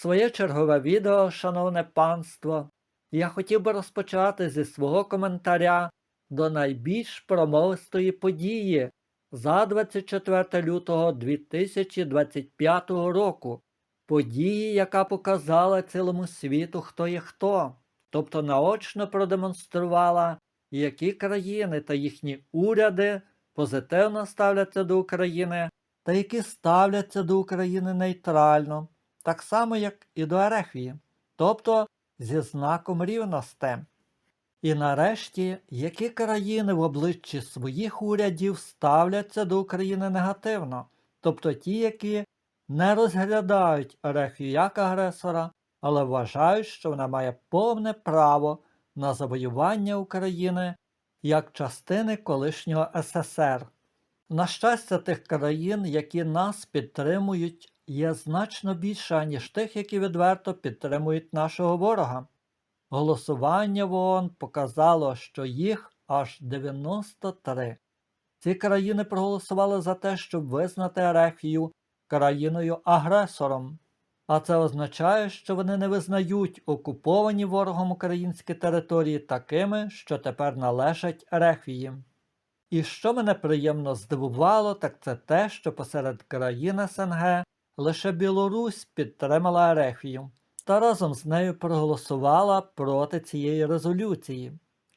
Своє чергове відео, шановне панство, я хотів би розпочати зі свого коментаря до найбільш промовистої події за 24 лютого 2025 року, події, яка показала цілому світу, хто є хто, тобто наочно продемонструвала, які країни та їхні уряди позитивно ставляться до України, та які ставляться до України нейтрально, так само, як і до Ерефії, тобто зі знаком рівності. І нарешті, які країни в обличчі своїх урядів ставляться до України негативно, тобто ті, які не розглядають Ерефію як агресора, але вважають, що вона має повне право на завоювання України як частини колишнього СССР. На щастя, тих країн, які нас підтримують, є значно більше, ніж тих, які відверто підтримують нашого ворога. Голосування в ООН показало, що їх аж 93. Ці країни проголосували за те, щоб визнати Ерефію країною-агресором. А це означає, що вони не визнають окуповані ворогом українські території такими, що тепер належать Ерефії. І що мене приємно здивувало, так це те, що посеред країн СНГ лише Білорусь підтримала Ерефію та разом з нею проголосувала проти цієї резолюції.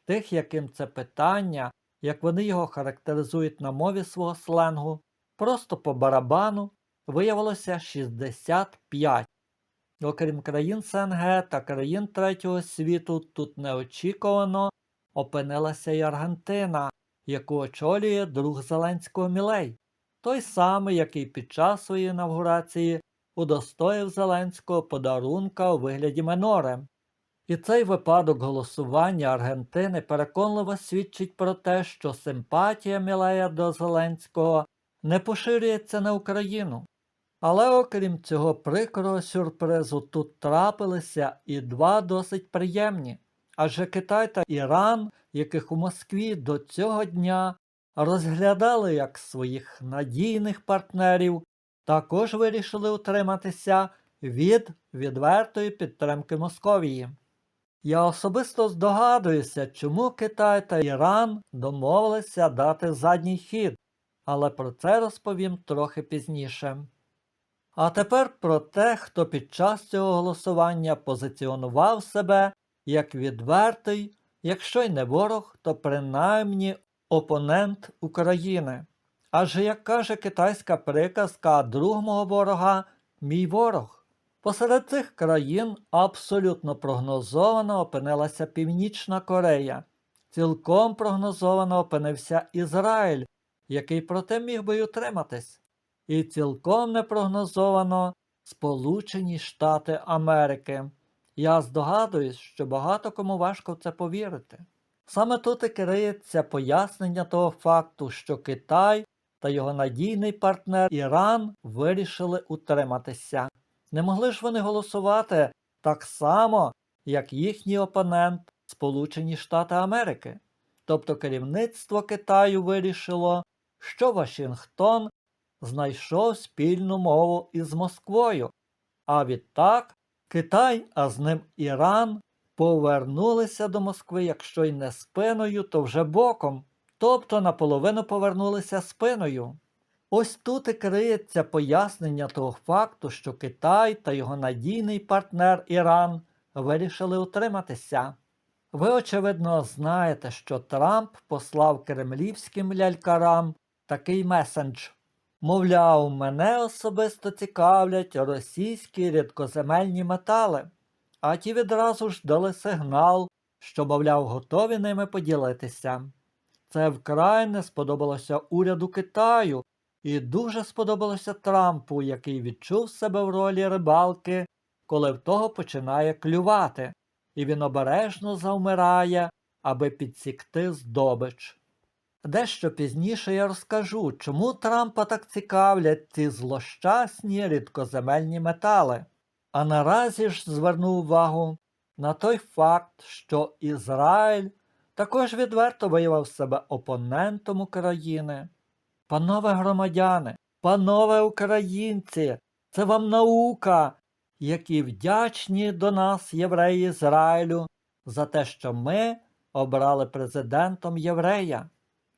Тих, яким це питання, як вони його характеризують на мові свого сленгу, просто по барабану виявилося 65. Окрім країн СНГ та країн третього світу, тут неочікувано опинилася й Аргентина, яку очолює друг Зеленського Мілей, той самий, який під час своєї інавгурації удостоїв Зеленського подарунка у вигляді Меноре. І цей випадок голосування Аргентини переконливо свідчить про те, що симпатія Мілея до Зеленського не поширюється на Україну. Але окрім цього прикрого сюрпризу, тут трапилися і два досить приємні. Адже Китай та Іран, яких у Москві до цього дня розглядали як своїх надійних партнерів, також вирішили утриматися від відвертої підтримки Московії. Я особисто здогадуюся, чому Китай та Іран домовилися дати задній хід, але про це розповім трохи пізніше. А тепер про те, хто під час цього голосування позиціонував себе як відвертий, якщо й не ворог, то принаймні опонент України. Адже, як каже китайська приказка, друг мого ворога мій ворог. Посеред цих країн абсолютно прогнозовано опинилася Північна Корея, цілком прогнозовано опинився Ізраїль, який проте міг би й утриматись, і цілком непрогнозовано Сполучені Штати Америки. Я здогадуюсь, що багато кому важко в це повірити. Саме тут і криється пояснення того факту, що Китай та його надійний партнер Іран вирішили утриматися. Не могли ж вони голосувати так само, як їхній опонент Сполучені Штати Америки. Тобто керівництво Китаю вирішило, що Вашингтон знайшов спільну мову із Москвою, а відтак Китай, а з ним Іран повернулися до Москви, якщо й не спиною, то вже боком, тобто наполовину повернулися спиною. Ось тут і криється пояснення того факту, що Китай та його надійний партнер Іран вирішили утриматися. Ви, очевидно, знаєте, що Трамп послав кремлівським лялькарам такий месендж. Мовляв, мене особисто цікавлять російські рідкоземельні метали, а ті відразу ж дали сигнал, що, мовляв, готові ними поділитися. Це вкрай не сподобалося уряду Китаю і дуже сподобалося Трампу, який відчув себе в ролі рибалки, коли в того починає клювати, і він обережно завмирає, аби підсікти здобич. Дещо пізніше я розкажу, чому Трампа так цікавлять ці злощасні рідкоземельні метали. А наразі ж зверну увагу на той факт, що Ізраїль також відверто виявив себе опонентом України. Панове громадяни, панове українці, це вам наука. які вдячні до нас, євреї Ізраїлю, за те, що ми обрали президентом єврея,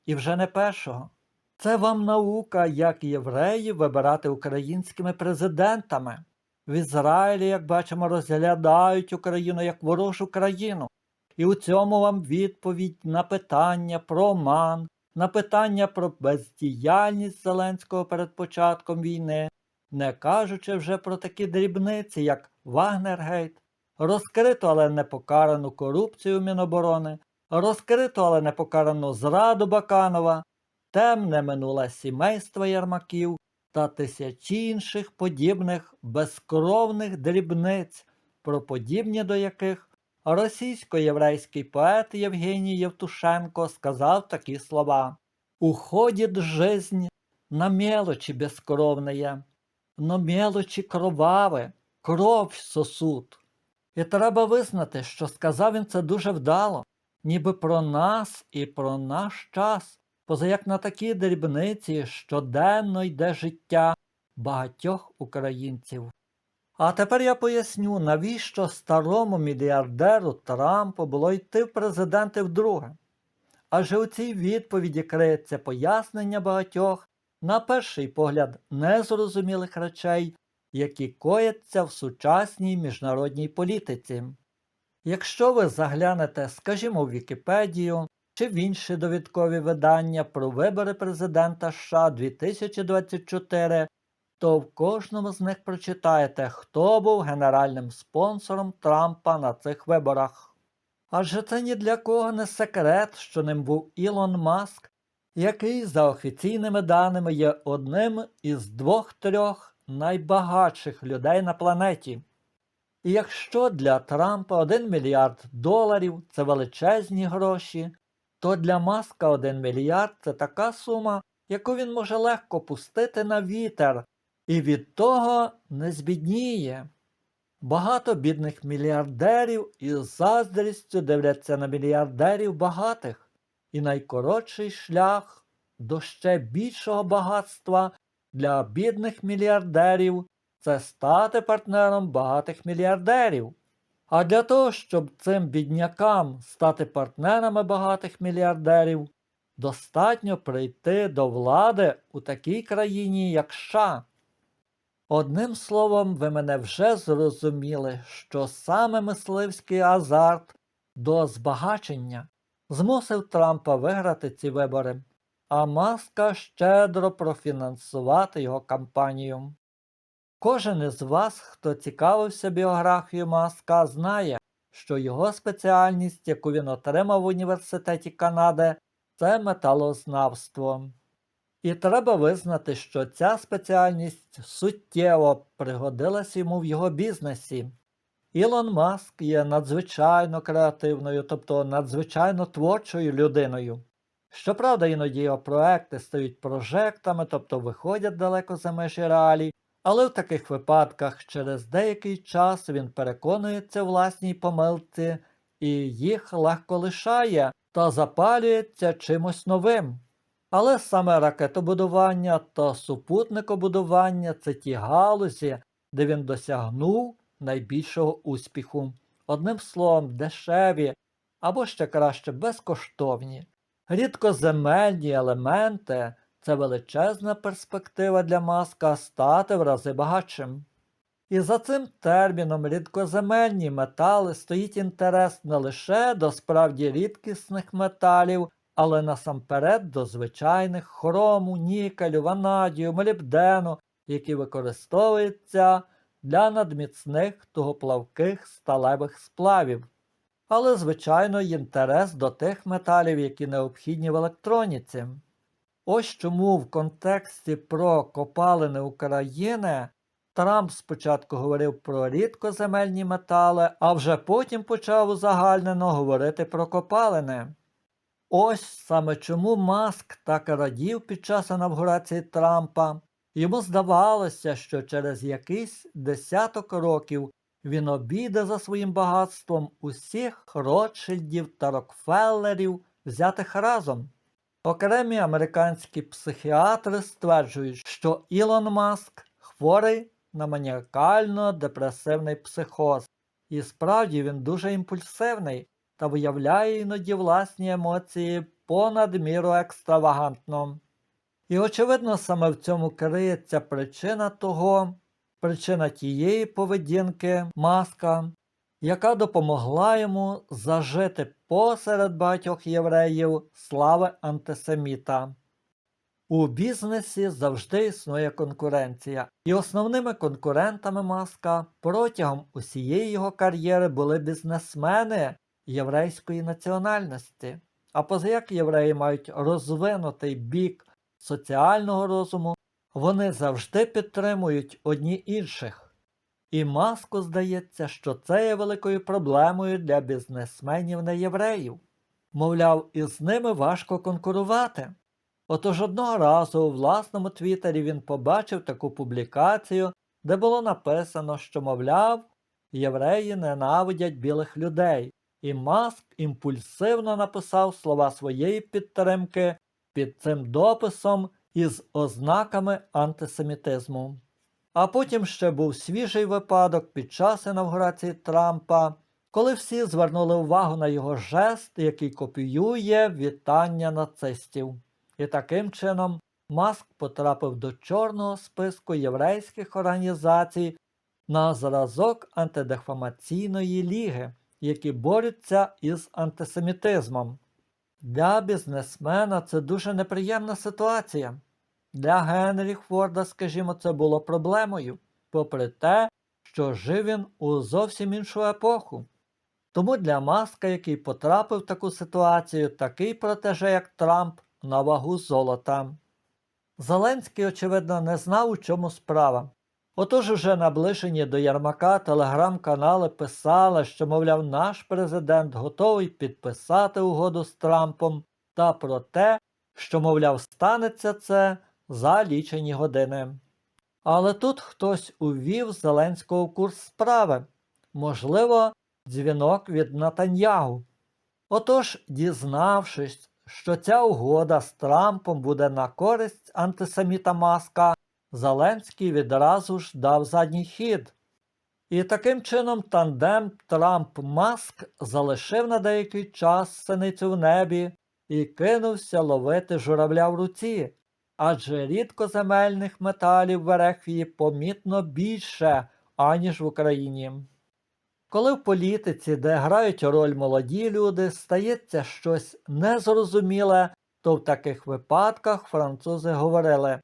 і вже не першого. Це вам наука, як євреї вибирати українськими президентами. В Ізраїлі, як бачимо, розглядають Україну як ворожу країну. І у цьому вам відповідь на питання про оман, на питання про бездіяльність Зеленського перед початком війни, не кажучи вже про такі дрібниці, як Вагнергейт, розкриту, але не покарану корупцію Міноборони, розкриту, але не покарану зраду Баканова, темне минуле сімейства Ярмаків та тисячі інших подібних безкровних дрібниць, про подібні до яких російсько-єврейський поет Євгеній Євтушенко сказав такі слова «Уходит жизнь на мелочи бескровные, но мелочі кроваве, кров сосуд. І треба визнати, що сказав він це дуже вдало, ніби про нас і про наш час, позаяк на такі дрібниці щоденно йде життя багатьох українців. А тепер я поясню, навіщо старому мільярдеру Трампу було йти в президенти вдруге. Адже у цій відповіді криється пояснення багатьох, на перший погляд, незрозумілих речей, які кояться в сучасній міжнародній політиці. Якщо ви заглянете, скажімо, в Вікіпедію чи в інші довідкові видання про вибори президента США 2024, то в кожному з них прочитаєте, хто був генеральним спонсором Трампа на цих виборах. Адже це ні для кого не секрет, що ним був Ілон Маск, який, за офіційними даними, є одним із двох-трьох найбагатших людей на планеті. І якщо для Трампа 1 мільярд доларів це величезні гроші, то для Маска 1 мільярд це така сума, яку він може легко пустити на вітер, і від того не збідніє. Багато бідних мільярдерів із заздрістю дивляться на мільярдерів багатих, і найкоротший шлях до ще більшого багатства для бідних мільярдерів це стати партнером багатих мільярдерів. А для того, щоб цим біднякам стати партнерами багатих мільярдерів, достатньо прийти до влади у такій країні, як США. Одним словом, ви мене вже зрозуміли, що саме мисливський азарт до збагачення змусив Трампа виграти ці вибори, а Маска щедро профінансувати його кампанію. Кожен із вас, хто цікавився біографією Маска, знає, що його спеціальність, яку він отримав в університеті Канади, це металознавство. І треба визнати, що ця спеціальність суттєво пригодилась йому в його бізнесі. Ілон Маск є надзвичайно креативною, тобто надзвичайно творчою людиною. Щоправда, іноді його проекти стають прожектами, тобто виходять далеко за межі реалій, але в таких випадках через деякий час він переконується власній помилці і їх легко лишає та запалюється чимось новим. Але саме ракетобудування та супутникобудування це ті галузі, де він досягнув найбільшого успіху. Одним словом, дешеві або ще краще безкоштовні. Рідкоземельні елементи це величезна перспектива для маска стати в рази багатшим. І за цим терміном рідкоземельні метали стоїть інтерес не лише до справді рідкісних металів, але насамперед до звичайних хрому, нікелю, ванадію, молібдену, які використовуються для надміцних тугоплавких сталевих сплавів. Але, звичайно, інтерес до тих металів, які необхідні в електроніці. Ось чому в контексті про копалини України Трамп спочатку говорив про рідкоземельні метали, а вже потім почав узагальнено говорити про копалини. Ось саме чому Маск так радів під час інавгурації Трампа. Йому здавалося, що через якийсь десяток років він обійде за своїм багатством усіх Ротшильдів та Рокфеллерів, взятих разом. Окремі американські психіатри стверджують, що Ілон Маск хворий на маніакально-депресивний психоз. І справді він дуже імпульсивний та виявляє іноді власні емоції понад міру екстравагантно. І, очевидно, саме в цьому криється причина того, причина тієї поведінки маска, яка допомогла йому зажити посеред багатьох євреїв слави антисеміта. У бізнесі завжди існує конкуренція, і основними конкурентами маска протягом усієї його кар'єри були бізнесмени єврейської національності. А позаяк євреї мають розвинутий бік соціального розуму, вони завжди підтримують одні інших. І маску здається, що це є великою проблемою для бізнесменів неєвреїв. Мовляв, із ними важко конкурувати. Отож одного разу у власному твіттері він побачив таку публікацію, де було написано, що, мовляв, євреї ненавидять білих людей, і Маск імпульсивно написав слова своєї підтримки під цим дописом із ознаками антисемітизму. А потім ще був свіжий випадок під час інавгурації Трампа, коли всі звернули увагу на його жест, який копіює вітання нацистів. І таким чином Маск потрапив до чорного списку єврейських організацій на зразок антидефамаційної ліги, які борються із антисемітизмом. Для бізнесмена це дуже неприємна ситуація. Для Генрі Форда, скажімо, це було проблемою, попри те, що жив він у зовсім іншу епоху. Тому для Маска, який потрапив в таку ситуацію, такий протеже, як Трамп, на вагу золота. Зеленський, очевидно, не знав, у чому справа. Отож уже наближені до Ярмака телеграм-канали писали, що, мовляв, наш президент готовий підписати угоду з Трампом та про те, що, мовляв, станеться це за лічені години. Але тут хтось увів Зеленського в курс справи, можливо, дзвінок від Натаньягу. Отож, дізнавшись, що ця угода з Трампом буде на користь антисеміта Маска, Зеленський відразу ж дав задній хід. І таким чином тандем Трамп-Маск залишив на деякий час синицю в небі і кинувся ловити журавля в руці, адже рідкоземельних металів в Ерефії помітно більше, аніж в Україні. Коли в політиці, де грають роль молоді люди, стається щось незрозуміле, то в таких випадках французи говорили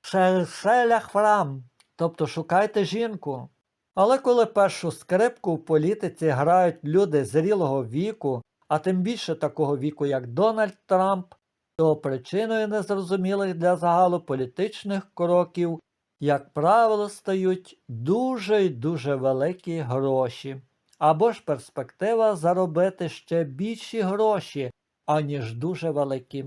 «Шершеля храм, тобто шукайте жінку. Але коли першу скрипку в політиці грають люди зрілого віку, а тим більше такого віку, як Дональд Трамп, то причиною незрозумілих для загалу політичних кроків, як правило, стають дуже й дуже великі гроші, або ж перспектива заробити ще більші гроші, аніж дуже великі.